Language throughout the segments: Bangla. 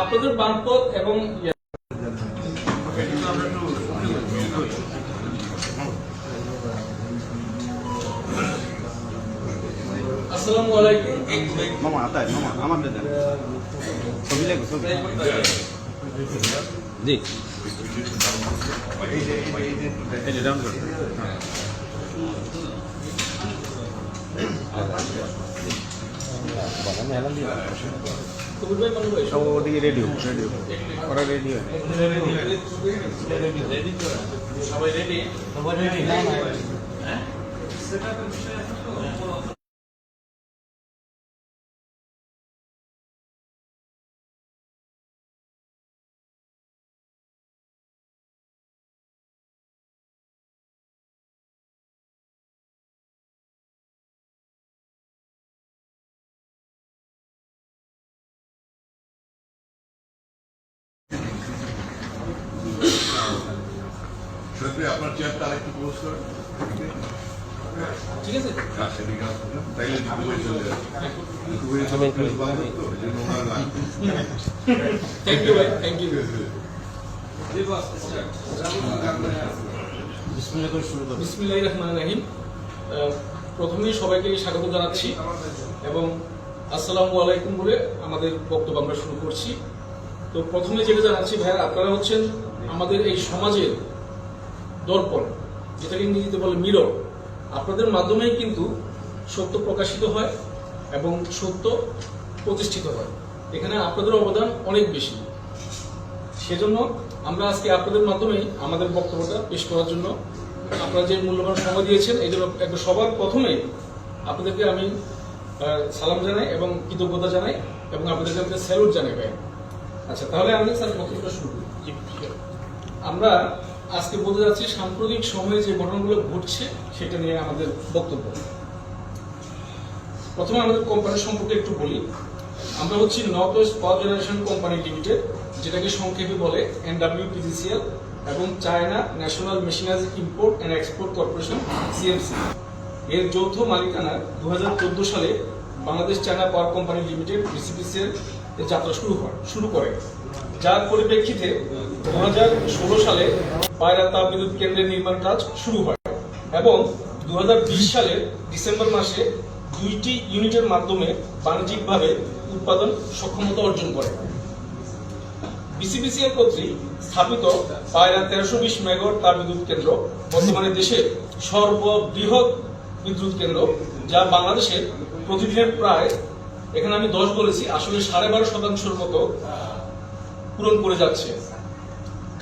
আপনাদের বানপথ এবং ইয়ে- আসসালামু আলাইকুম। মামা আতায় মামা আমার দেন। ছবি লাগবে ছবি। জি। এই ওদিকে রেডিও রেডিও ওরা রেডিও সবাই রেডি? সেক্ষেত্রে ঠিক আছে? হ্যাঁ সেদিকে আসুন তাইলে দুপুরে চলে যাবে দুপুরে চলে প্রেস তো এই জন্য ওনারা থ্যাংক ইউ ভাই থ্যাংক ইউ বিসমিল্লাহির রহমানির রহিম। আহ, প্রথমেই সবাইকে স্বাগত জানাচ্ছি এবং আসসালামু আলাইকুম বলে আমাদের বক্তব্য আমরা শুরু করছি। তো প্রথমে যেটা জানাচ্ছি ভাইয়া আপনারা হচ্ছেন আমাদের এই সমাজের দর্পণ যেটাকে ইংরেজিতে বলে মিরর। আপনাদের মাধ্যমেই কিন্তু সত্য প্রকাশিত হয় এবং সত্য প্রতিষ্ঠিত হয়। এখানে আপনাদের অবদান অনেক বেশি। সেজন্য আমরা আজকে আপনাদের মাধ্যমেই আমাদের বক্তব্যটা পেশ করার জন্য আপনারা যে মূল্যবান সময় দিয়েছেন, এই জন্য সবার প্রথমে আপনাদেরকে আমি সালাম জানাই এবং কৃতজ্ঞতা জানাই এবং আপনাদেরকে আমি স্যালুট জানাই আচ্ছা তাহলে আমি স্যার বক্তব্যটা শুরু করি। আমরা আজকে বলতে যাচ্ছি, সাম্প্রতিক সময়ে যে ঘটনাগুলো ঘটছে, সেটা নিয়ে আমাদের বক্তব্য। প্রথমে আমাদের কোম্পানি সম্পর্কে একটু বলি। আমরা হচ্ছি North West Power Generation Company Limited যেটাকে সংক্ষেপে বলে এনডাব্লিউ পিজিসিএল এবং China National Machinery Import and Export Corporation CMC এর যৌথ মালিকানা দু হাজার চোদ্দ সালে Bangladesh China Power Company Limited BCPCL এর যাত্রা শুরু হয়, শুরু করে। যার পরিপ্রেক্ষিতে দু হাজার ষোলো সালে পায়রা তাপ বিদ্যুৎ কেন্দ্রের নির্মাণ কাজ শুরু হয় এবং দু সালের ডিসেম্বর মাসে দুইটি ইউনিটের মাধ্যমে বাণিজ্যিকভাবে উৎপাদন সক্ষমতা অর্জন করে। বিসিবিসিএল কর্তৃক স্থাপিত পায়রা তেরোশো বিশ মেগাওয়াট তাপ বিদ্যুৎ কেন্দ্র বর্তমানে দেশের সর্ববৃহৎ বিদ্যুৎ কেন্দ্র, যা বাংলাদেশের প্রতিদিনের প্রায়, এখানে আমি দশ বলেছি, আসলে সাড়ে বারো শতাংশের মতো পূরণ করে যাচ্ছে।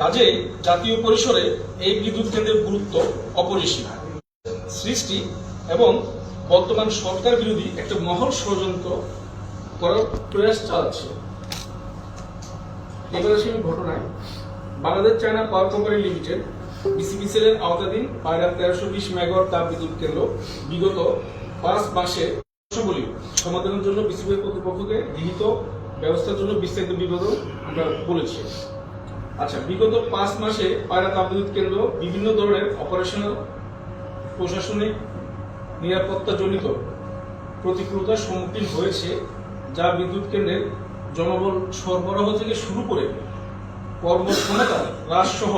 কাজেই জাতীয় পরিসরে এই বিদ্যুৎ কেন্দ্রের গুরুত্ব অপরিসীম। সৃষ্টি এবং বর্তমান সরকার বিরোধী একটা মহল ষড়যন্ত্র করার প্রয়াস চালাচ্ছে। এবার আসি আমি ঘটনায়। Bangladesh China Power Company Limited BCBCL এর আওতাধীন পায়রা তেরোশো বিশ মেগাওয়াট তাপ বিদ্যুৎ কেন্দ্র বিগত পাঁচ মাসে সমাধানের জন্য বিসিবি কর্তৃপক্ষকে গৃহীত ব্যবস্থার জন্য বিস্তারিত বিবরণ আমরা বলেছি। আচ্ছা বিগত পাঁচ মাসে পায়রা তাপবিদ্যুৎ কেন্দ্র বিভিন্ন ধরনের অপারেশনাল প্রশাসনিক নিরাপত্তাজনিত প্রতিকূলতার সম্মুখীন হয়েছে, যা বিদ্যুৎ কেন্দ্রের জনবল সরবরাহ থেকে শুরু করে কর্মক্ষমতা হ্রাস সহ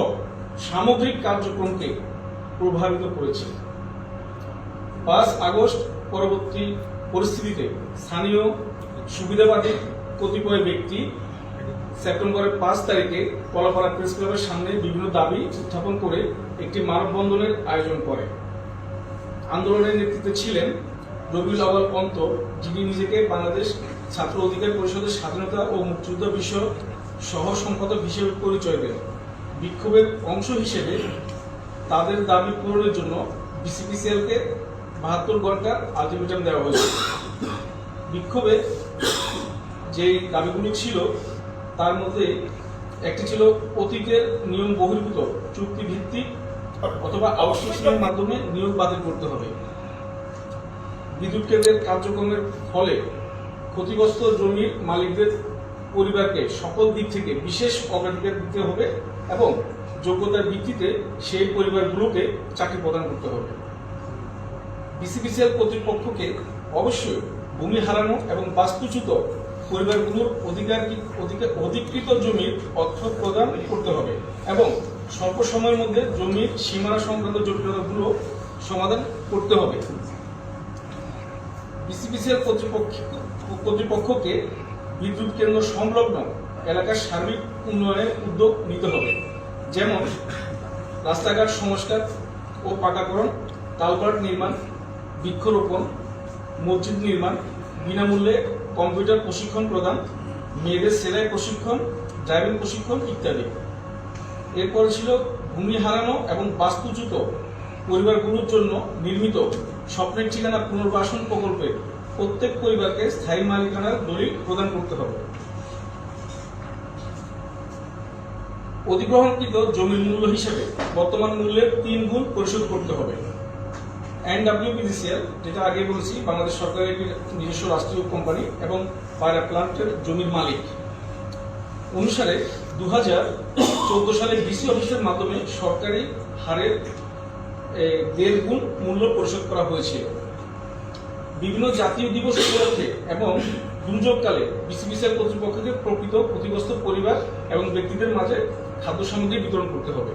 সামগ্রিক কার্যক্রমকে প্রভাবিত করেছে। পাঁচ আগস্ট পরবর্তী পরিস্থিতিতে স্থানীয় সুবিধাবাদী কতিপয় ব্যক্তি সেপ্টেম্বরের পাঁচ তারিখে কলাপাড়া প্রেস ক্লাবের সামনে বিভিন্ন দাবি উত্থাপন করে একটি মানববন্ধনের আয়োজন করে। আন্দোলনের নেতৃত্বে ছিলেন রবিউল আওয়াল পন্ত যিনি নিজেকে বাংলাদেশ ছাত্র অধিকার পরিষদের স্বাধীনতা ও মুক্তিযুদ্ধ বিষয় সহ সম্পাদক হিসেবে পরিচয় দেন। বিক্ষোভের অংশ হিসেবে তাদের দাবি পূরণের জন্য বিসিপিসিএলকে বাহাত্তর ঘণ্টার আলটিমেটাম দেওয়া হয়েছে। বিক্ষোভে যেই দাবিগুলি ছিল, তার মধ্যে একটি ছিল অতীতের নিয়ম বহির্ভূত চুক্তি ভিত্তিক অথবা আউটসোর্সিংয়ের মাধ্যমে নিয়োগ বাতিল করতে হবে। বিদ্যুৎ কেন্দ্রের কার্যক্রমের ফলে ক্ষতিগ্রস্ত জমির মালিকদের পরিবারকে সকল দিক থেকে বিশেষ অগ্রাধিকার দিতে হবে এবং যোগ্যতার ভিত্তিতে সেই পরিবারগুলোকে চাকরি প্রদান করতে হবে। বিসিবিসিএল কর্তৃপক্ষকে অবশ্যই ভূমি হারানো এবং বাস্তুচ্যুত পরিবারগুলোর অধিকার অধিকৃত জমির অর্থ প্রদান করতে হবে এবং স্বল্প সময়ের মধ্যে জমির সীমানা সংক্রান্ত জটিলতাগুলো সমাধান করতে হবে। বিসিবিসিএল কর্তৃপক্ষ কর্তৃপক্ষকে বিদ্যুৎ কেন্দ্র সংলগ্ন এলাকার সার্বিক উন্নয়নের উদ্যোগ নিতে হবে। যেমন রাস্তাঘাট সংস্কার ও পাকাকরণ কালভার্ট নির্মাণ, বৃক্ষরোপণ, মসজিদ নির্মাণ, বিনামূল্যে কম্পিউটার প্রশিক্ষণ প্রদান, মেয়েদের সেলাই প্রশিক্ষণ, ড্রাইভিং প্রশিক্ষণ ইত্যাদি। এরপর ছিল ভূমি হারানো এবং বাস্তুচ্যুত পরিবারগুলোর জন্য নির্মিত স্বপ্নের ঠিকানা পুনর্বাসন প্রকল্পে প্রত্যেক পরিবারকে স্থায়ী মালিকানার দলিল প্রদান করতে হবে। অধিগ্রহণকৃত জমির মূল্য হিসেবে বর্তমান মূল্যের তিন গুণ পরিশোধ করতে হবে। এনডাব্লিউপিডিসিএল যেটা আগে বলেছি, বাংলাদেশ সরকারের নিজস্ব রাষ্ট্রীয় কোম্পানি এবং পায়রা প্লান্টের জমির মালিক। অনুসারে দু হাজার চোদ্দ সালে ডিসি অফিসের মাধ্যমে সরকারি হারের দেড় গুণ মূল্য পরিশোধ করা হয়েছিল বিভিন্ন জাতীয় দিবস উপলক্ষে এবং দুর্যোগকালে বিসিবিসিএল কর্তৃপক্ষকে প্রকৃত ক্ষতিগ্রস্ত পরিবার এবং ব্যক্তিদের মাঝে খাদ্য সামগ্রী বিতরণ করতে হবে।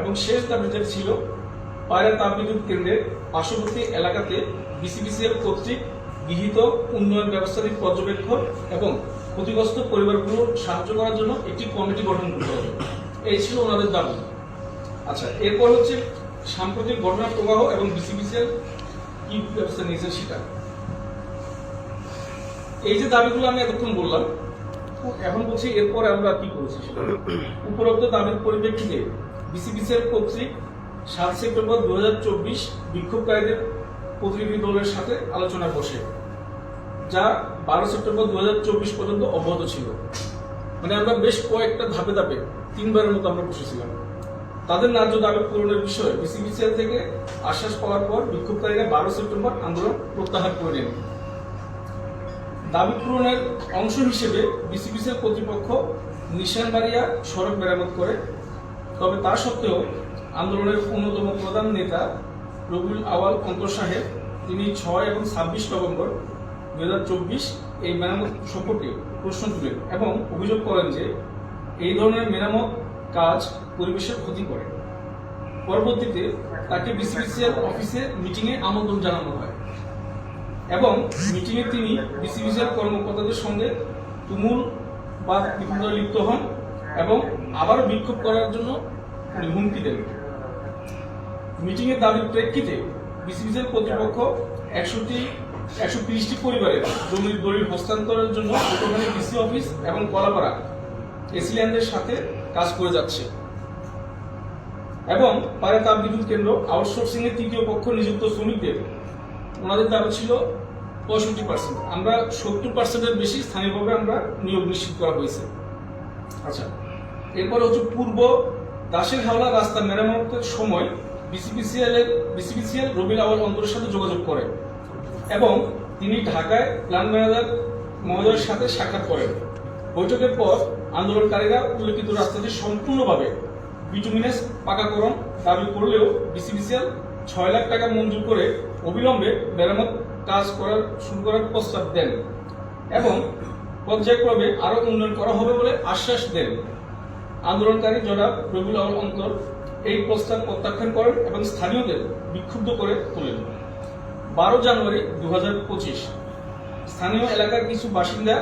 এবং শেষ যেটা ছিল পায়রা তাপবিদ্যুৎ কেন্দ্রের পার্শ্ববর্তী এলাকাতে বিসিবিসিএল কর্তৃক গৃহীত উন্নয়ন ব্যবস্থাটির পর্যবেক্ষণ এবং ক্ষতিগ্রস্ত পরিবারগুলো সাহায্য করার জন্য একটি কমিটি গঠন করতে হবে। এই ছিল ওনাদের দাবি। আচ্ছা এরপর হচ্ছে সাম্প্রতিক ঘটনা প্রবাহ এবং বিসিবিসিএল কি ব্যবস্থা নিয়েছে সেটা। এই যে দাবিগুলো আমি এতক্ষণ বললাম এখন বলছি এরপর আমরা কি করেছি উপরোক্ত দাবির পরিপ্রেক্ষিতে বিসিবিসিএল কর্তৃক সাত সেপ্টেম্বর দু হাজার চব্বিশ বিক্ষোভকারীদের প্রতিনিধি দলের সাথে আলোচনা বসে, যা বারো সেপ্টেম্বর দুহাজার চব্বিশ পর্যন্ত অব্যাহত ছিল। মানে আমরা বেশ কয়েকটা ধাপে ধাপে, তিনবারের মতো আমরা বসেছিলাম। তাদের ন্যায্য দাবি পূরণের বিষয়ে বিসিবিসিএল থেকে আশ্বাস পাওয়ার পর বিক্ষোভকারীরা বারো সেপ্টেম্বর আন্দোলন প্রত্যাহার করে নেন। দাবি পূরণের অংশ হিসেবে বিসিবিসিএল কর্তৃপক্ষ নিশানবাড়িয়া সড়ক মেরামত করে, তবে তা সত্ত্বেও আন্দোলনের অন্যতম প্রধান নেতা রবিউল আওয়াল অন্তর সাহেব। তিনি ছয় এবং ছাব্বিশ নভেম্বর দু হাজার চব্বিশ এই মেরামত সম্পর্কে প্রশ্ন তুলেন এবং অভিযোগ করেন যে এই ধরনের মেরামত কাজ পরিবেশের ক্ষতি করে। পরবর্তীতে তাকে বিসিবিসিএল অফিসে মিটিংয়ে আমন্ত্রণ জানানো হয় এবং মিটিংয়ে তিনি বিসিবিসিএল কর্মকর্তাদের সঙ্গে তুমুল বা বিপদে লিপ্ত হন এবং আবারও বিক্ষোভ করার জন্য হুমকি দেন। মিটিংয়ের দাবির প্রেক্ষিতে বিসিবিসিএল কর্তৃপক্ষ একশোটি একশো তিরিশটি পরিবারের জমির দলিল হস্তান্তরের জন্য পটুয়াখালী ডিসি অফিস এবং কলাপাড়া এসিল্যান্ডের সাথে কাজ করে যাচ্ছে। এবং পায়রা তাপ বিদ্যুৎ কেন্দ্র আউটসোর্সিং এর তৃতীয় পক্ষ নিযুক্ত শ্রমিকদের, ওনাদের দাবি ছিল পঁয়ষট্টি পার্সেন্ট আমরা সত্তর পার্সেন্টের বেশি স্থানীয়ভাবে আমরা নিয়োগ নিশ্চিত করা হয়েছে। আচ্ছা এরপর হচ্ছে পূর্ব দাসের হাওলা রাস্তা মেরামতের সময় বিসিপিসিএল এর বিসিপিসিএল রবিল আওয়াল অন্তরের সাথে যোগাযোগ করে এবং তিনি ঢাকায় প্ল্যান ম্যানেজার মহোদয়ের সাথে সাক্ষাৎ করেন। বৈঠকের পর আন্দোলনকারীরা উল্লেখিত রাস্তাটি সম্পূর্ণভাবে বিটুমিনাস পাকাকরণ দাবি করলেও বিসিবিসিএল ছয় লাখ টাকা মঞ্জুর করে অবিলম্বে মেরামত কাজ করার, শুরু করার প্রস্তাব দেন এবং পর্যায়ক্রমে আরও উন্নয়ন করা হবে বলে আশ্বাস দেন। আন্দোলনকারী জনাব রবিউল আউল অন্তর এই প্রস্তাব প্রত্যাখ্যান করেন এবং স্থানীয়দের বিক্ষুব্ধ করে তোলেন বারো জানুয়ারি দু হাজার পঁচিশ, স্থানীয় এলাকার কিছু বাসিন্দা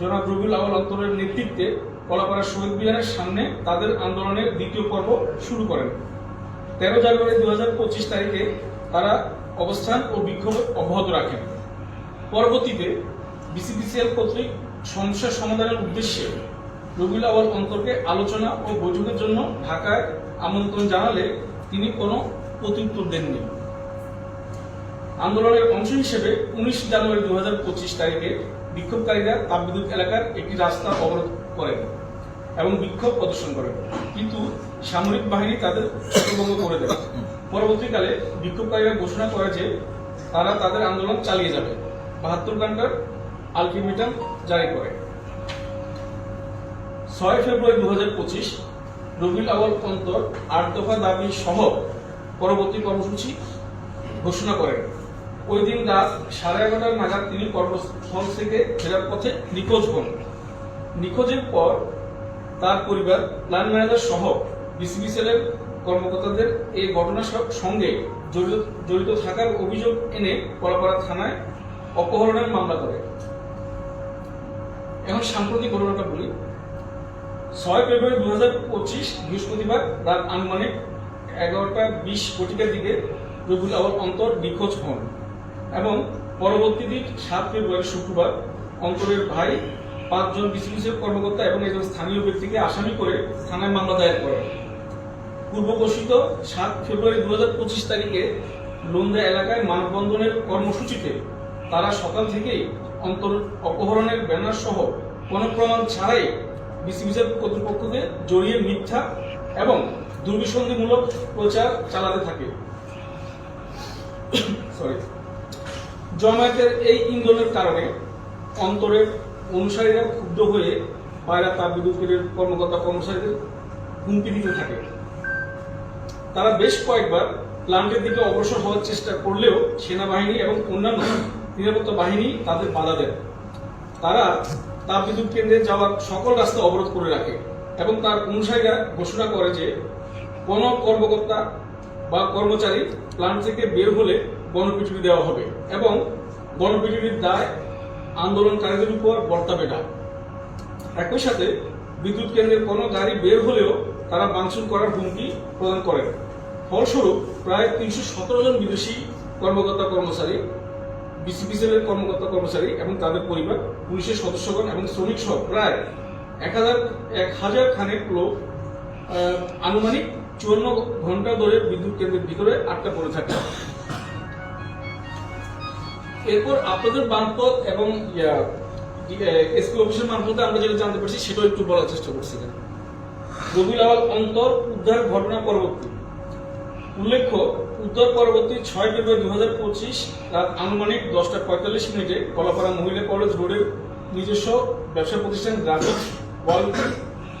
জনাব রবিউল আউল অন্তরের নেতৃত্বে কলাপাড়া শহীদ বিহারের সামনে তাদের আন্দোলনের দ্বিতীয় পর্ব শুরু করেন। তেরো জানুয়ারি দু পঁচিশ তারিখে তারা অবস্থান ও বিক্ষোভ অব্যাহত রাখেন। পরবর্তীতে বিসিবিসিএল কর্তৃক সমস্যার সমাধানের উদ্দেশ্যে রবিউল আওয়াল অন্তরকে আলোচনা ও বৈঠকের জন্য ঢাকায় আমন্ত্রণ জানালে তিনি কোনো প্রত্যুত্তর দেননি। আন্দোলনের অংশ হিসেবে উনিশ জানুয়ারি দু হাজার পঁচিশ তারিখে বিক্ষোভকারীরা তাপবিদ্যুৎ এলাকার একটি রাস্তা অবরোধ করেন এবং বিক্ষোভ প্রদর্শন করেন। কিন্তু সামরিক বাহিনী তাদের ছত্রভঙ্গ করে দেয়। পরবর্তীকালে বিক্ষোভকারীরা ঘোষণা করে যে তারা তাদের আন্দোলন চালিয়ে যাবে। বাহাত্তর ঘণ্টার আলটিমেটাম জারি করে। ছয় ফেব্রুয়ারি দু হাজার পঁচিশ রবিউল আওয়াল অন্তর আট দফা দাবি সহ পরবর্তী কর্মসূচি ঘোষণা করেন। ওই দিন রাত সাড়ে এগারোটার নাগাদ তিনি কর্মস্থল থেকে ফেরার পথে নিখোঁজ হন। নিখোঁজের পর তার পরিবার প্ল্যান ম্যানেজার সহ বিসিবি সেলের কর্মকর্তাদের এই ঘটনার সঙ্গে জড়িত জড়িত থাকার অভিযোগ এনে কলাপাড়া থানায় অপহরণের মামলা করে। এখন সাম্প্রতিক ঘটনাটা বলি। ছয় ফেব্রুয়ারি দু হাজার পঁচিশ বৃহস্পতিবার রাত আনুমানিক এগারোটা বিশ কোটিকার দিকে রবিউল আওয়াল অন্তর নিখোঁজ হন এবং পরবর্তী দিন সাত ফেব্রুয়ারি শুক্রবার অন্তরের ভাই পাঁচজন বিসিবিসির কর্মকর্তা এবং একজন স্থানীয় ব্যক্তিকে আসামি করে থানায় মামলা দায়ের করেন। পূর্ব ঘোষিত সাত ফেব্রুয়ারি দু হাজার পঁচিশ তারিখে লন্দা এলাকায় মানববন্ধনের কর্মসূচিতে তারা সকাল থেকেই অন্তর অপহরণের ব্যানার সহ কোনো প্রমাণ ছাড়াই বিসিবিসির কর্তৃপক্ষকে জড়িয়ে মিথ্যা এবং দুর্বিসন্ধিমূলক প্রচার চালাতে থাকে। সরি জমায়েতের এই ইন্ধনের কারণে অন্তরের অনুসারীরা ক্ষুব্ধ হয়ে পায়রা তাপ বিদ্যুৎ কর্মকর্তা কর্মচারীদের হুমকি দিতে থাকে। তারা বেশ কয়েকবার প্লান্টের দিকে অগ্রসর হওয়ার চেষ্টা করলেও সেনাবাহিনী এবং অন্যান্য নিরাপত্তা বাহিনী তাদের বাধা দেয়। তারা তাপবিদ্যুৎ কেন্দ্রে যাওয়ার সকল রাস্তা অবরোধ করে রাখে এবং তার অনুসারীরা ঘোষণা করে যে কোন কর্মকর্তা বা কর্মচারী প্লান্ট থেকে বের হলে গণপিটুনি দেওয়া হবে এবং গণপিটুনির দায় আন্দোলনকারীদের উপর বর্তাবে না। একই সাথে বিদ্যুৎ কেন্দ্রের কোনো গাড়ি বের হলেও তারা ভাঙচুর করার হুমকি প্রদান করেন। ফলস্বরূপ প্রায় তিনশো সতেরো জন বিদেশি কর্মকর্তা কর্মচারী বিসিপিসিএলের কর্মকর্তা কর্মচারী এবং তাদের পরিবার, পুলিশের সদস্যগণ এবং শ্রমিক সহ প্রায় এক হাজার এক হাজার খানেক লোক আনুমানিক চুয়ান্ন ঘণ্টা ধরে বিদ্যুৎ কেন্দ্রের ভিতরে আটকা পড়ে থাকে। এরপর আপনাদের মারফত এবং এসপি অফিসের মারফতে আমরা যেটা জানতে পারছি সেটাও একটু বলার চেষ্টা করছি রবিউল অন্তর উদ্ধার ঘটনা পরবর্তী। উল্লেখ্য উদ্ধার পরবর্তী ছয় ফেব্রুয়ারি দু হাজার পঁচিশ রাত আনুমানিক দশটা পঁয়তাল্লিশ মিনিটে কলাপাড়া মহিলা কলেজ রোডের নিজস্ব ব্যবসা প্রতিষ্ঠান গ্রাফিক্স ওয়াল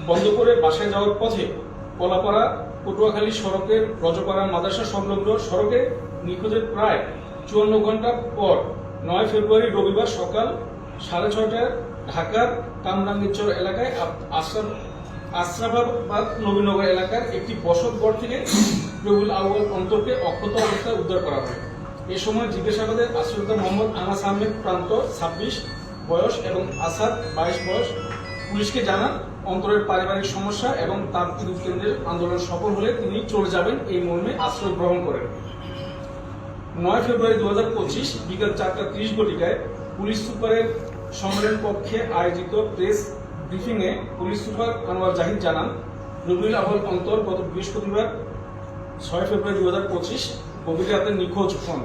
বন্ধ করে বাসায় যাওয়ার পথে কলাপাড়া পটুয়াখালী সড়কের রজপাড়া মাদ্রাসা সংলগ্ন সড়কে নিখোঁজের প্রায় চুয়ান্ন ঘণ্টা পর নয় ফেব্রুয়ারি রবিবার সকাল সাড়ে ছয়টায় ঢাকার কামরাঙ্গীরচর এলাকায় আপ- আশরাফ আশরাফাবাদ নবীনগর এলাকার একটি বসত ঘর থেকে রবিউল আউয়াল অন্তরকে অক্ষত অবস্থায় উদ্ধার করা হয়। এ সময় জিজ্ঞাসাবাদে আশ্রিত মোহাম্মদ আনাস আহমেদ প্রান্ত ছাব্বিশ বয়স এবং আসাদ বাইশ বয়স। পুলিশকে জানান, অন্তরের পারিবারিক সমস্যা এবং তার কেন্দ্রের আন্দোলন সফল হলে তিনি চলে যাবেন এই মর্মে আশ্রয় গ্রহণ করেন। নয় ফেব্রুয়ারি দু হাজার পঁচিশ বিকাল চারটা ত্রিশ ঘটিকায় পুলিশ সুপারের সম্মেলন কক্ষে আয়োজিত প্রেস ব্রিফিংয়ে পুলিশ সুপার আনোয়ার জাহিদ জানান রবিউল আহল অন্তর গত বৃহস্পতিবার ছয় ফেব্রুয়ারি দু হাজার পঁচিশ গভীর রাতে নিখোঁজ হন।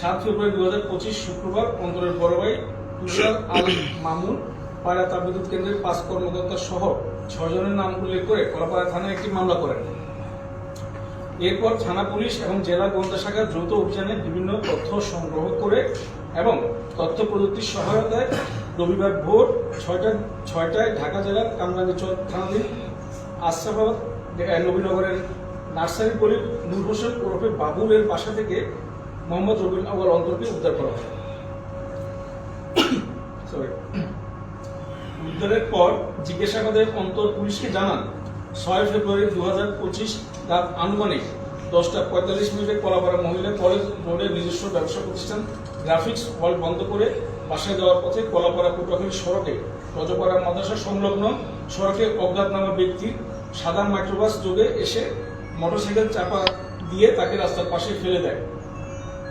সাত ফেব্রুয়ারি দু হাজার পঁচিশ শুক্রবার অন্তরের বড় ভাই তুষার আল মামুন পায়রা তাপবিদ্যুৎ কেন্দ্রের পাঁচ কর্মকর্তা সহ ছজনের নাম উল্লেখ করে কলাপাড়া থানায় একটি মামলা করেন। এরপর থানা পুলিশ এবং জেলা গোয়েন্দা শাখার দ্রুত অভিযানে বিভিন্ন তথ্য সংগ্রহ করে এবং তথ্য প্রযুক্তির সহায়তায় রবিবার ভোর ছয়টা, ছয়টায় ঢাকা জেলার কামরাঙ্গীচর থানাধীন আশরাফাবাদ নবীনগরের নার্সারি পল্লীর নূর হোসেন ওরফে বাবুলের বাসা থেকে মোহাম্মদ রবিউল আওয়াল অন্তরকে উদ্ধার করা হয়. উদ্ধারের পর জিজ্ঞাসাবাদে অন্তর পুলিশকে জানান, ছয় ফেব্রুয়ারি দু হাজার পঁচিশ রাত আনুমানিক দশটা পঁয়তাল্লিশ মিনিটে কলাপাড়া মহিলা কলেজ রোডের নিজস্ব ব্যবসা প্রতিষ্ঠান গ্রাফিক্স হল বন্ধ করে বাসায় যাওয়ার পথে কলাপাড়া পটুয়াখালী সড়কে রজপাড়া মাদ্রাসা সংলগ্ন সড়কে অজ্ঞাতনামা ব্যক্তির সাদা মাইক্রোবাস যোগে এসে মোটরসাইকেল চাপা দিয়ে তাকে রাস্তার পাশে ফেলে দেয়।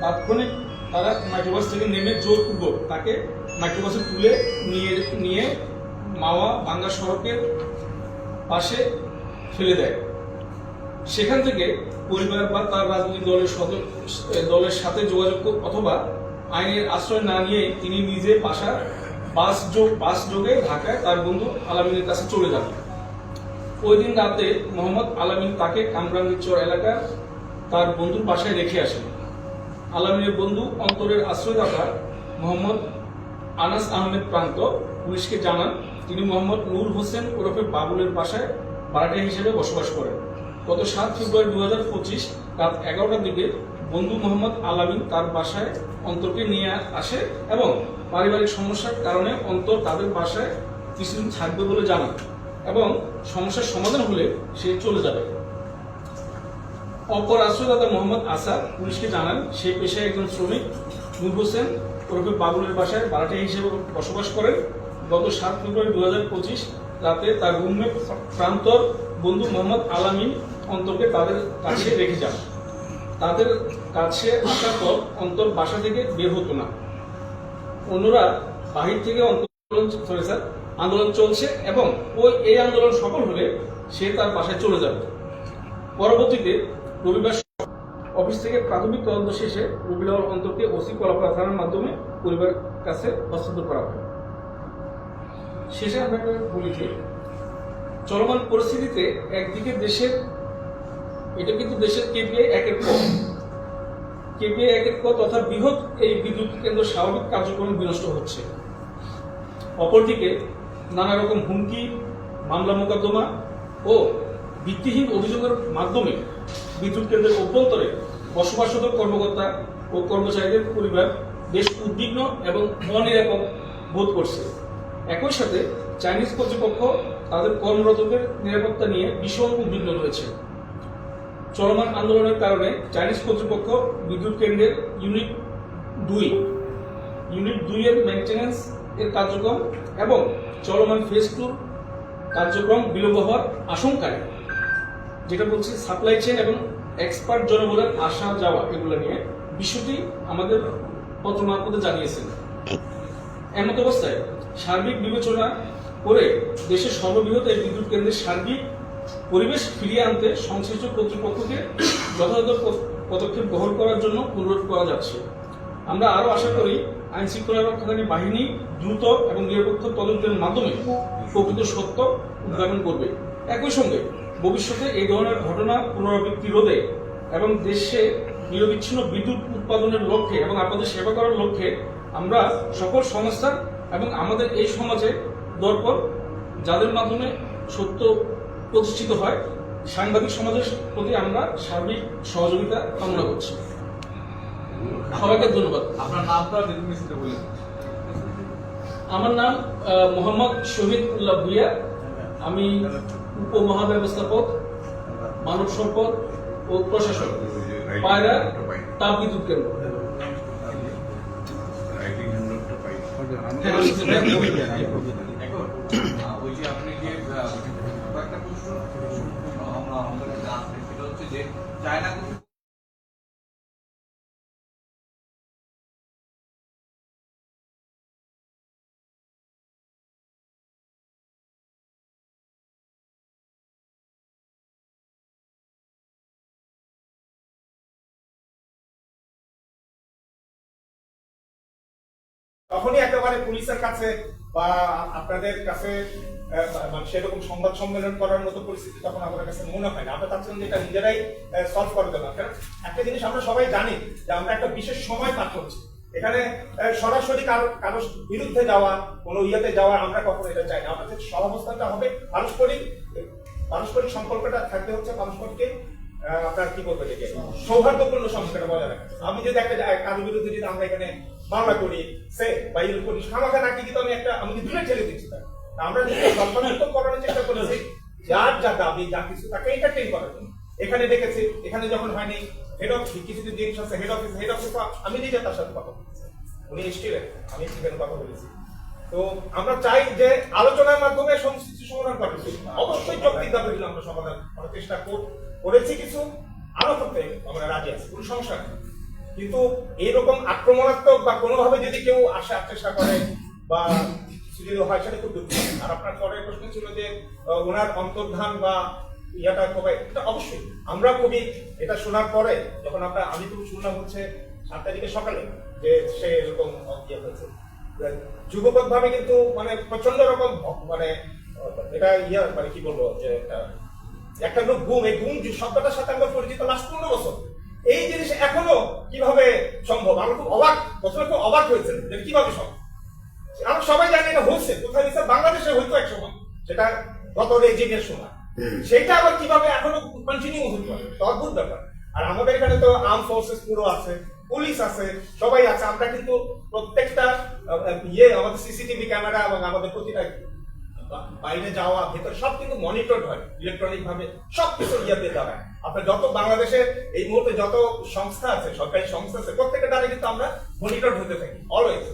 তাৎক্ষণিক তারা মাইক্রোবাস থেকে নেমে জোরপূর্বক তাকে মাইক্রোবাসে তুলে নিয়ে নিয়ে মাওয়া ভাঙ্গা সড়কের পাশে ফেলে দেয়। সেখান থেকে পরিবার বা তার রাজনৈতিক দলের দলের সাথে যোগাযোগ অথবা আইনের আশ্রয় না নিয়ে তিনি নিজে বাসার বাস যোগ, বাস যোগে ঢাকায় তার বন্ধু আলামিনের কাছে চলে যান। ওই দিন রাতে মোহাম্মদ আলামিন তাকে কামরাঙ্গীরচর এলাকার তার বন্ধুর বাসায় রেখে আসেন। আলামিনের বন্ধু অন্তরের আশ্রয়দাতা মোহাম্মদ আনাস আহমেদ প্রান্ত পুলিশকে জানান, তিনি মোহাম্মদ নূর হোসেন ওরফে বাবুলের বাসায় ভাড়াটিয়া হিসেবে বসবাস করেন। গত সাত ফেব্রুয়ারি দু হাজার পঁচিশ রাত এগারোটার দিকে বন্ধু মোহাম্মদ আলামিন তার বাসায় অন্তরকে নিয়ে আসে এবং পারিবারিক সমস্যার কারণে অন্তর তাদের বাসায় কিছুদিন থাকবে বলে জানান এবং সমস্যার সমাধান হলে সে চলে যাবে। অপর আশ্রয়দাতা মোহাম্মদ আসাদ পুলিশকে জানান, সে পেশায় একজন শ্রমিক নূর হোসেন ওরফে বাবুলের বাসায় ভাড়াটিয়া হিসেবে বসবাস করেন। গত সাত ফেব্রুয়ারি দু হাজার পঁচিশ রাতে তার রুমমেট প্রান্তর বন্ধু মোহাম্মদ আলামিন অন্তরকে তাদের কাছে রেখে যান। তাদের কাছে আসার পর অন্তর বাসা থেকে বের হতো না। অন্যরা বাহির থেকে আন্দোলন সরি স্যার আন্দোলন চলছে এবং ওই এই আন্দোলন সফল হলে সে তার বাসায় চলে যাবে। পরবর্তীতে রবিবার অফিস থেকে প্রাথমিক তদন্ত শেষে রবিউল অন্তরকে ওসি কলাপাড়া থানার মাধ্যমে পরিবারের কাছে হস্তান্তর করা হয়। শেষে আমরা বলি যে, চলমান পরিস্থিতিতে একদিকে দেশের, এটা কিন্তু দেশের কেপিআই একের পর। কেপিআই একের তথা বৃহৎ এই বিদ্যুৎ কেন্দ্র স্বাভাবিক কার্যক্রম বিনষ্ট হচ্ছে। অপরদিকে নানা রকম হুমকি, মামলা মোকদ্দমা ও ভিত্তিহীন অভিযোগের মাধ্যমে বিদ্যুৎ কেন্দ্রের অভ্যন্তরে বসবাসরত কর্মকর্তা ও কর্মচারীদের পরিবার বেশ উদ্বিগ্ন এবং অনিরাপদ বোধ করছে। একই সাথে চাইনিজ কর্তৃপক্ষ তাদের কর্মরতদের নিরাপত্তা নিয়ে ভীষণ উদ্বিগ্ন রয়েছে। চলমান আন্দোলনের কারণে চাইনিজ কর্তৃপক্ষ বিদ্যুৎ কেন্দ্রের ইউনিট দুই ইউনিট দুই এর মেনটেন্যান্স এর কার্যক্রম এবং চলমান ফেজ টুর কার্যক্রম বিলম্ব হওয়ার আশঙ্কায়, যেটা বলছি সাপ্লাই চেন এবং এক্সপার্ট জনবলের আসা যাওয়া, এগুলো নিয়ে বিষয়টি আমাদের পত্র মারফতে জানিয়েছেন। এমত অবস্থায় সার্বিক বিবেচনা করে দেশের সর্ববৃহৎ এই বিদ্যুৎ কেন্দ্রের সার্বিক পরিবেশ ফিরিয়ে আনতে সংশ্লিষ্ট কর্তৃপক্ষকে যথাযথ পদক্ষেপ গ্রহণ করার জন্য অনুরোধ করা যাচ্ছে। আমরা আরও আশা করি আইন শৃঙ্খলা রক্ষাকারী বাহিনী দ্রুত এবং নিরপেক্ষ তদন্তের মাধ্যমে প্রকৃত সত্য উদ্ঘাটন করবে। একই সঙ্গে ভবিষ্যতে এই ধরনের ঘটনা পুনরাবৃত্তি রোধে এবং দেশে নিরবিচ্ছিন্ন বিদ্যুৎ উৎপাদনের লক্ষ্যে এবং আপনাদের সেবা করার লক্ষ্যে আমরা সকল সংস্থা এবং আমাদের এই সমাজে দরপর যাদের মাধ্যমে সত্য প্রতিষ্ঠিত হয় সাংবাদিক সমাজের প্রতি আমরা সার্বিক সহযোগিতা কামনা করছি সবাইকে ধন্যবাদ আপনার নামটা বলে আমার নাম মোহাম্মদ শহীদ উল্লাহ ভুইয়া আমি উপমহাব্যবস্থাপক মানব সম্পদ ও প্রশাসক পায়রা তাপ বিদ্যুৎ কেন্দ্র হ্যাঁ, এখন আহ, ওই যে আপনি যে আহ, কয়েকটা প্রশ্ন আমরা আমাদের কাছে আসছে সেটা হচ্ছে যে চায়না তখনই একেবারে পুলিশের কাছে বা আপনাদের কাছে মানে সেরকম সংবাদ সম্মেলন করার মতো পরিস্থিতি তখন আমাদের কাছে মনে হয় না। আমরা চাচ্ছিলাম যে এটা নিজেরাই সলভ করে দেবো কারণ একটা জিনিস আমরা সবাই জানি যে আমরা একটা বিশেষ সময় পার করছি। এখানে সরাসরি কারও কারও বিরুদ্ধে যাওয়া কোনো ইয়েতে যাওয়া আমরা কখনো এটা চাই না। আমাদের সহাবস্থানটা হবে পারস্পরিক পারস্পরিক সম্পর্কটা থাকতে হচ্ছে পারস্পরিক আহ, আপনার কি বলব সৌহার্দ্যপূর্ণ সম্পর্কটা বজায় রাখা আমি যদি একটা কারোর বিরুদ্ধে যদি আমরা এখানে মামলা করি, সে বা ইয়ে করি খামাখা নাকি কিন্তু আমি একটা আমি দূরে ঠেলে দিচ্ছি তা আমরা নিজে সম্পাদিত করার চেষ্টা করেছি যার যা দাবি, যা কিছু, তাকে এন্টারটেইন করার জন্য। এখানে দেখেছি, এখানে যখন হয়নি হেড অফ কিছু জিনিস আছে হেড অফিস হেড অফিস আমি নিজে তার সাথে কথা বলেছি। উনি স্টিলেন আমি সেখানে কথা বলেছি। তো আমরা চাই যে আলোচনার মাধ্যমে সংস্কৃতি সমাধান করা। অবশ্যই যৌক্তিক দাবিগুলো আমরা সমাধান করার চেষ্টা কর- করেছি কিছু, আরও করতে আমরা রাজি আছি, কোনো সমস্যা নেই। কিন্তু এইরকম আক্রমণাত্মক বা কোনোভাবে যদি কেউ আসার চেষ্টা করে বা যদি হয়, সেটা খুব দুঃখ আর আপনার পরের প্রশ্ন ছিল যে ওনার অন্তর্ধান বা ইয়াটা কবে? এটা অবশ্যই। আমরা খুবই এটা শোনার পরে যখন আমরা আমি তো শুনলাম হচ্ছে সাত তারিখে সকালে, যে সে এরকম ইয়ে হয়েছে। যুগপথ ভাবে কিন্তু মানে প্রচণ্ড রকম মানে এটা ইয়া মানে কি বলব, যে একটা একটা লোক গুম, এই গুম শব্দটার সাথে আমরা পরিচিত লাস্ট পনেরো বছর। এই জিনিস এখনও কীভাবে সম্ভব? আমরা খুব অবাক প্রথমে খুব অবাক হয়েছে যে কীভাবে সম্ভব। আমরা সবাই জানি এটা হচ্ছে কোথায় হচ্ছে বাংলাদেশে হইতো এক সময় সেটা গত রেজিমের সময়। সেটা আবার কীভাবে এখনও কন্টিনিউ হতে পারে অদ্ভুত ব্যাপার। আর আমাদের এখানে তো আর্ম ফোর্সেস পুরো আছে পুলিশ আছে সবাই আছে। আমরা কিন্তু প্রত্যেকটা ইয়ে আমাদের সিসিটিভি ক্যামেরা এবং আমাদের প্রতিটা বাইরে যাওয়া, ভেতরে সব কিন্তু মনিটর হয় ইলেকট্রনিক ভাবে সব কিছু ইয়েতে দ্বারা আপনার যত বাংলাদেশের এই মুহূর্তে যত সংস্থা আছে, সরকারি সংস্থা আছে, প্রত্যেকটা দ্বারা কিন্তু আমরা মনিটর হতে থাকি অলওয়েজ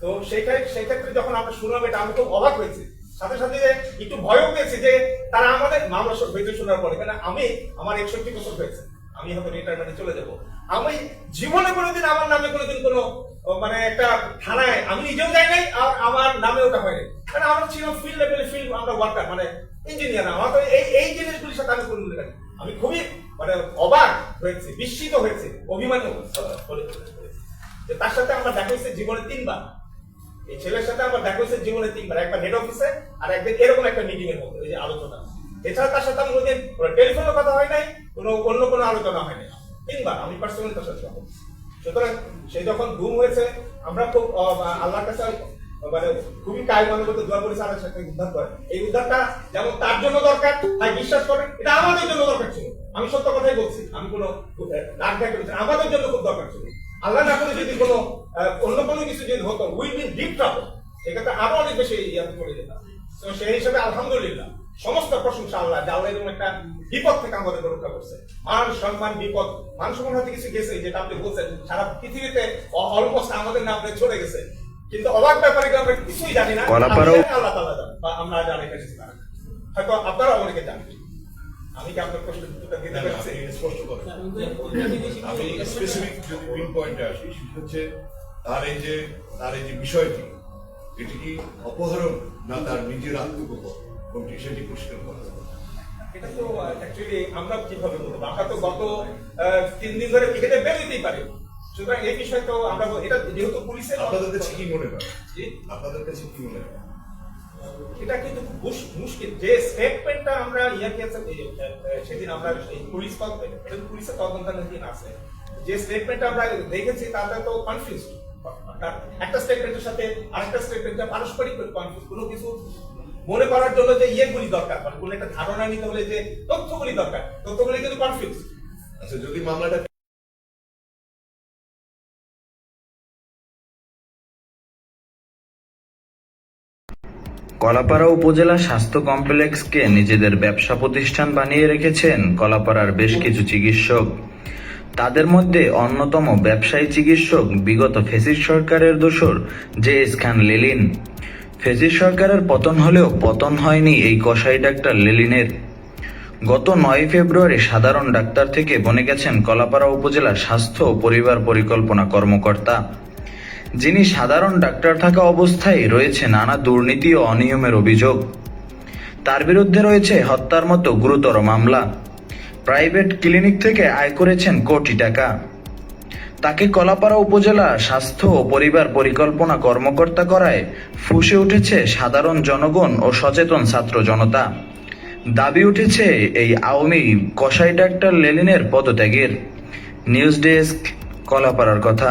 তো সেখানে সেই ক্ষেত্রে যখন আমরা শুনলাম এটা, আমি খুব অবাক হয়েছি। সাথে সাথে একটু ভয়ও পেয়েছি যে তারা আমাদের, মামলা হয়েছে শোনার পরে, কেন আমি, আমার একষট্টি বছর হয়েছে, আমি হয়তো রিটায়ারমেন্টে চলে যাব। আমি জীবনে কোনোদিন আমার নামে কোনোদিন কোনো মানে একটা থানায়, আমি নিজেও যাই নাই আর আমার নামে ওটা হয়নি কারণ আমরা ছিলাম ফিল্ড লেভেলে ফিল্ড আমরা ওয়ার্কার মানে ইঞ্জিনিয়ার আমার তো এই এই জিনিসগুলির সাথে আমি কোনো নাই। আমি খুবই মানে অবাক হয়েছি, বিস্মিত হয়েছে অভিমানী যে তার সাথে আমার দেখা হয়েছে জীবনে তিনবার। এই ছেলের সাথে আমার দেখা হয়েছে জীবনে তিনবার, একবার হেড অফিসে আর একদিন এরকম একটা মিটিং এর মধ্যে, ওই যে আলোচনা। এছাড়া তার সাথে আমার কোনোদিন টেলিফোনে কথা হয় নাই, কোনো, অন্য কোনো আলোচনা হয় নাই। তিনবার, আমি পার্সোনালি তার সাথে কথা। সুতরাং সে যখন ঘুম হয়েছে, আমরা খুব আল্লাহর কাছে মানে খুবই কায় মনে করতে দোয়া করেছে আল্লাহর সাথে উদ্ধার করে এই উদ্ধারটা যেমন তার জন্য দরকার, তাই বিশ্বাস করেন, এটা আমাদের জন্য দরকার ছিল। আমি সত্য কথাই বলছি, আমি কোনো দেখে বলছি আমাদের জন্য খুব দরকার ছিল। আল্লাহ না করে যদি কোনো অন্য কোনো কিছু যদি হতো উইল বিন ডিপ ট্রাবল সেক্ষেত্রে আরও অনেক বেশি ইয়াতে পড়ে যেতাম তো সেই হিসাবে আলহামদুলিল্লাহ। সমস্ত প্রশংসা আল্লাহ যে আল্লাহ এরকম একটা বিপদ থেকে আমাদের রক্ষা করছে। মান সম্মান বিপদ মান সম্মান হতে কিছু গেছে যেটা আপনি বলছেন সারা পৃথিবীতে অলমোস্ট আমাদের নামে চলে গেছে। কিন্তু অবাক ব্যাপারে কি আমরা কিছুই জানি না? আল্লাহ তাআলা জানে বা আমরা জানি না। হয়তো আপনারা অনেকে জানেন। আমি কি আপনার প্রশ্নের উত্তরটা দিতে পেরেছি? স্পষ্ট করেন। আমি স্পেসিফিক যদি পিন পয়েন্টে আসি সেটা হচ্ছে তার এই যে তার এই যে বিষয়টি এটি কি অপহরণ না তার নিজের আত্মগোপন? কোনটি সেটি পরিষ্কার করা এটা তো অ্যাকচুয়ালি আমরা কীভাবে বলব? আমরা তো গত তিন দিন ধরে ক্রিকেটে বেরোতেই পারি সুতরাং এই বিষয় তো আমরা এটা যেহেতু পুলিশের আপনাদের কাছে কি মনে হয়? জি, আপনাদের কাছে কি মনে হয়? এটা কিন্তু মুশ- মুশকিল। যে স্টেটমেন্টটা আমরা ইয়া কি আছে এই, আহ, আহ, সেদিন আমরা পুলিশ পুলিশের তদন্তাধীন আছে। যে স্টেটমেন্টটা আমরা দেখেছি তাতে তো কনফিউজ একটা স্টেটমেন্টের সাথে আরেকটা স্টেটমেন্টটা পারস্পরিক কনফিউজ কোনো কিছু মনে করার জন্য যে ইয়েগুলি দরকার মানে কোনো একটা ধারণা নিতে হলে যে তথ্যগুলি দরকার তথ্যগুলি কিন্তু কনফিউজ আচ্ছা যদি মামলাটা কলাপাড়া উপজেলা স্বাস্থ্য কমপ্লেক্সকে নিজেদের ব্যবসা প্রতিষ্ঠান বানিয়ে রেখেছেন কলাপাড়ার বেশ কিছু চিকিৎসক। তাদের মধ্যে অন্যতম ব্যবসায়ী চিকিৎসক বিগত ফেসিস সরকারের দোসর জে এস খান লেলিন। ফেসিস সরকারের পতন হলেও পতন হয়নি এই কসাই ডাক্তার লেলিনের। গত নয় ফেব্রুয়ারি সাধারণ ডাক্তার থেকে বনে গেছেন কলাপাড়া উপজেলা স্বাস্থ্য ও পরিবার পরিকল্পনা কর্মকর্তা। যিনি সাধারণ ডাক্তার থাকা অবস্থায় রয়েছে নানা দুর্নীতি ও অনিয়মের অভিযোগ। তার বিরুদ্ধে রয়েছে হত্যার মতো গুরুতর মামলা। প্রাইভেট ক্লিনিক থেকে আয় করেছেন কোটি টাকা। তাকে কলাপাড়া উপজেলা স্বাস্থ্য ও পরিবার পরিকল্পনা কর্মকর্তা করায় ফুসে উঠেছে সাধারণ জনগণ ও সচেতন ছাত্র জনতা। দাবি উঠেছে এই আওয়ামী কসাই ডাক্তার লেলিনের পদত্যাগের। নিউজ ডেস্ক, কলাপাড়ার কথা।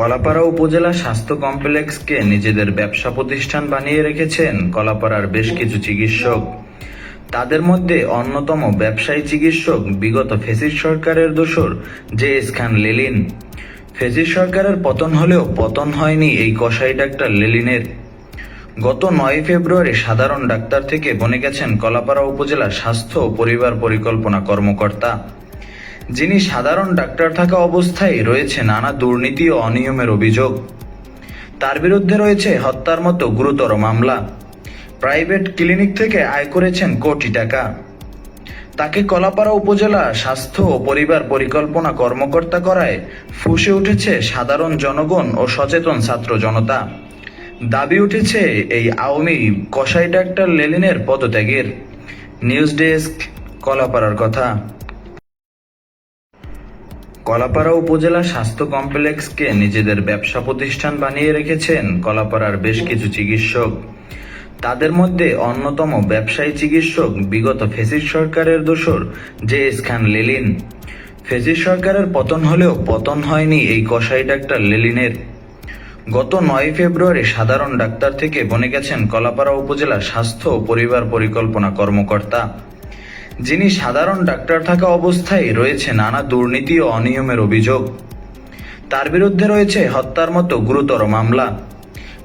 কলাপাড়া উপজেলা স্বাস্থ্য কমপ্লেক্সকে নিজেদের ব্যবসা প্রতিষ্ঠান বানিয়ে রেখেছেন কলাপাড়ার বেশ কিছু চিকিৎসক। তাদের মধ্যে অন্যতম ব্যবসায়ী চিকিৎসক বিগত ফেসিস সরকারের দোসর জে এস খান লেলিন। ফেসিস সরকারের পতন হলেও পতন হয়নি এই কসাই ডাক্তার লেলিনের। গত নয় ফেব্রুয়ারি সাধারণ ডাক্তার থেকে বনে গেছেন কলাপাড়া উপজেলা স্বাস্থ্য ও পরিবার পরিকল্পনা কর্মকর্তা। যিনি সাধারণ ডাক্তার থাকা অবস্থায় রয়েছে নানা দুর্নীতি ও অনিয়মের অভিযোগ। তার বিরুদ্ধে রয়েছে হত্যার মতো গুরুতর মামলা। প্রাইভেট ক্লিনিক থেকে আয় করেছেন কোটি টাকা। তাকে কলাপাড়া উপজেলা স্বাস্থ্য ও পরিবার পরিকল্পনা কর্মকর্তা করায় ফুসে উঠেছে সাধারণ জনগণ ও সচেতন ছাত্র জনতা। দাবি উঠেছে এই আওয়ামী কসাই ডাক্তার লেলিনের পদত্যাগের। নিউজ ডেস্ক, কলাপাড়ার কথা। কলাপাড়া উপজেলা স্বাস্থ্য কমপ্লেক্সকে নিজেদের ব্যবসা প্রতিষ্ঠান বানিয়ে রেখেছেন কলাপাড়ার বেশ কিছু চিকিৎসক। তাদের মধ্যে অন্যতম ব্যবসায়ী চিকিৎসক বিগত ফেসিস সরকারের দোসর জে এস খান লেলিন। ফেসিস সরকারের পতন হলেও পতন হয়নি এই কসাই ডাক্তার লেলিনের। গত নয় ফেব্রুয়ারি সাধারণ ডাক্তার থেকে বনে গেছেন কলাপাড়া উপজেলা স্বাস্থ্য ও পরিবার পরিকল্পনা কর্মকর্তা। যিনি সাধারণ ডাক্তার থাকা অবস্থায় রয়েছে নানা দুর্নীতি ও অনিয়মের অভিযোগ। তার বিরুদ্ধে রয়েছে হত্যার মতো গুরুতর মামলা।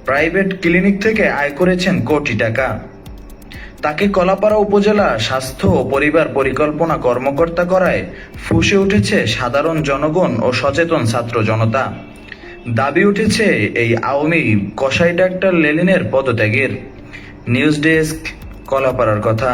প্রাইভেট ক্লিনিক থেকে আয় করেছেন কোটি টাকা। তাকে কলাপাড়া উপজেলা স্বাস্থ্য ও পরিবার পরিকল্পনা কর্মকর্তা করায় ফুসে উঠেছে সাধারণ জনগণ ও সচেতন ছাত্র জনতা। দাবি উঠেছে এই আওয়ামী কসাই ডাক্তার লেলিনের পদত্যাগের। নিউজ ডেস্ক, কলাপাড়ার কথা।